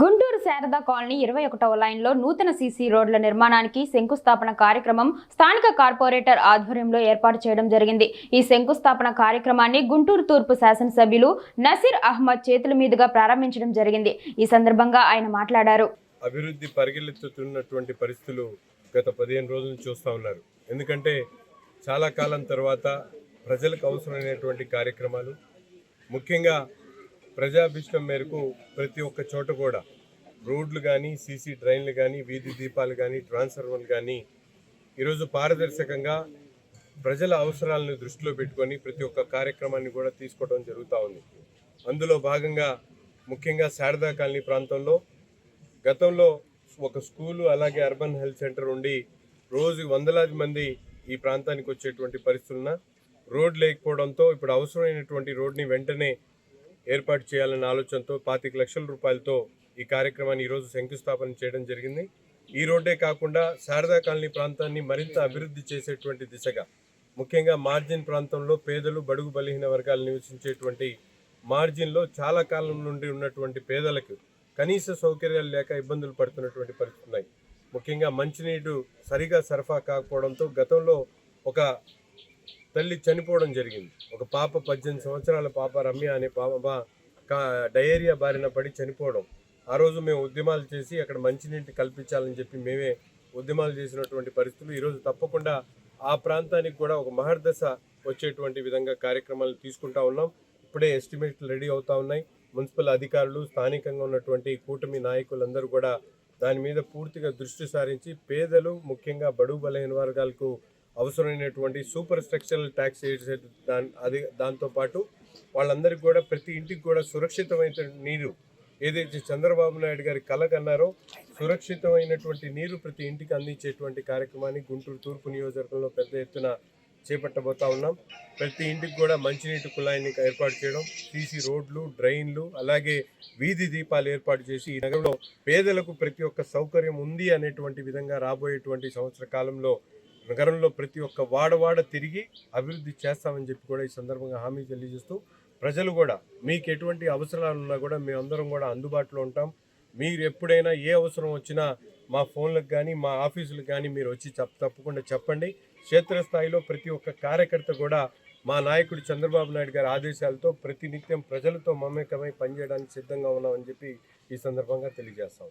Guntur Sharada colony ఇరవై ఒకటవ లైన్లో నూతన సీసీ రోడ్ల నిర్మాణానికి శంకుస్థాపన కార్యక్రమం స్థానిక కార్పొరేటర్ ఆధ్వర్యంలో ఏర్పాటు చేయడం జరిగింది. ఈ శంకుస్థాపన కార్యక్రమాన్ని గుంటూరు తూర్పు శాసనసభ్యులు నసీర్ అహ్మద్ చేతుల మీదుగా ప్రారంభించడం జరిగింది. ఈ సందర్భంగా ఆయన మాట్లాడారు. అభివృద్ధి పరిగెత్తుతున్నటువంటి పరిస్థితులు గత పదిహేను రోజుల నుంచి చూస్తూ ఉన్నారు. ఎందుకంటే చాలా కాలం తర్వాత ప్రజలకు అవసరమైనటువంటి కార్యక్రమాలు ముఖ్యంగా ప్రజాభిష్టం మేరకు ప్రతి ఒక్క చోట కూడా రోడ్లు కానీ సీసీ డ్రైన్లు కానీ వీధి దీపాలు కానీ ట్రాన్స్ఫర్మర్లు కానీ ఈరోజు పారదర్శకంగా ప్రజల అవసరాలను దృష్టిలో పెట్టుకొని ప్రతి ఒక్క కార్యక్రమాన్ని కూడా తీసుకోవడం జరుగుతూ ఉంది. అందులో భాగంగా ముఖ్యంగా శారదా కాలనీ ప్రాంతంలో గతంలో ఒక స్కూలు అలాగే అర్బన్ హెల్త్ సెంటర్ ఉండి రోజు వందలాది మంది ఈ ప్రాంతానికి వచ్చేటువంటి పరిస్థితులున్న రోడ్ లేకపోవడంతో ఇప్పుడు అవసరమైనటువంటి రోడ్ని వెంటనే ఏర్పాటు చేయాలన్న ఆలోచనతో పాతిక లక్షల రూపాయలతో ఈ కార్యక్రమాన్ని ఈరోజు శంకుస్థాపన చేయడం జరిగింది. ఈ రోడ్డే కాకుండా శారదా కాలనీ ప్రాంతాన్ని మరింత అభివృద్ధి చేసేటువంటి దిశగా ముఖ్యంగా మార్జిన్ ప్రాంతంలో పేదలు బడుగు బలహీన వర్గాలు నివసించేటువంటి మార్జిన్లో చాలా కాలం నుండి ఉన్నటువంటి పేదలకు కనీస సౌకర్యాలు లేక ఇబ్బందులు పడుతున్నటువంటి పరిస్థితున్నాయి ముఖ్యంగా మంచినీరు సరిగా సరఫా కాకపోవడంతో గతంలో ఒక తల్లి చనిపోవడం జరిగింది. ఒక పాప పద్దెనిమిది సంవత్సరాల పాప రమ్య అనే పాప కా- డయేరియా బారిన పడి చనిపోవడం. ఆ రోజు మేము ఉద్యమాలు చేసి అక్కడ మంచినీటి కల్పించాలని చెప్పి మేమే ఉద్యమాలు చేసినటువంటి పరిస్థితులు. ఈరోజు తప్పకుండా ఆ ప్రాంతానికి కూడా ఒక మహర్దశ వచ్చేటువంటి విధంగా కార్యక్రమాలు తీసుకుంటా ఉన్నాం. ఇప్పుడే ఎస్టిమేట్లు రెడీ అవుతా ఉన్నాయి. మున్సిపల్ అధికారులు స్థానికంగా ఉన్నటువంటి కూటమి నాయకులందరూ కూడా దాని మీద పూర్తిగా దృష్టి సారించి పేదలు ముఖ్యంగా బడుగు బలహీన వర్గాలకు అవసరమైనటువంటి సూపర్ స్ట్రక్చరల్ ట్యాక్స్ దాని అది దాంతోపాటు వాళ్ళందరికీ కూడా ప్రతి ఇంటికి కూడా సురక్షితమైన నీరు ఏదైతే చంద్రబాబు నాయుడు గారి కలగన్నారో సురక్షితమైనటువంటి నీరు ప్రతి ఇంటికి అందించేటువంటి కార్యక్రమాన్ని గుంటూరు తూర్పు నియోజకవర్గంలో పెద్ద ఎత్తున చేపట్టబోతా ఉన్నాం. ప్రతి ఇంటికి కూడా మంచినీటి కుళాయిని ఏర్పాటు చేయడం సీసీ రోడ్లు డ్రైన్లు అలాగే వీధి దీపాలు ఏర్పాటు చేసి ఈ నగరంలో పేదలకు ప్రతి ఒక్క సౌకర్యం ఉంది అనేటువంటి విధంగా రాబోయేటువంటి సంవత్సర కాలంలో నగరంలో ప్రతి ఒక్క వాడవాడ తిరిగి అభివృద్ధి చేస్తామని చెప్పి కూడా ఈ సందర్భంగా హామీ తెలియజేస్తూ ప్రజలు కూడా మీకు ఎటువంటి అవసరాలు ఉన్నా కూడా మేమందరం కూడా అందుబాటులో ఉంటాం. మీరు ఎప్పుడైనా ఏ అవసరం వచ్చినా మా ఫోన్లకు కానీ మా ఆఫీసులకు కానీ మీరు వచ్చి చెప్ తప్పకుండా చెప్పండి. క్షేత్రస్థాయిలో ప్రతి ఒక్క కార్యకర్త కూడా మా నాయకుడు చంద్రబాబు నాయుడు గారి ఆదేశాలతో ప్రతినిత్యం ప్రజలతో మమేకమై పనిచేయడానికి సిద్ధంగా ఉన్నామని చెప్పి ఈ సందర్భంగా తెలియజేస్తాం.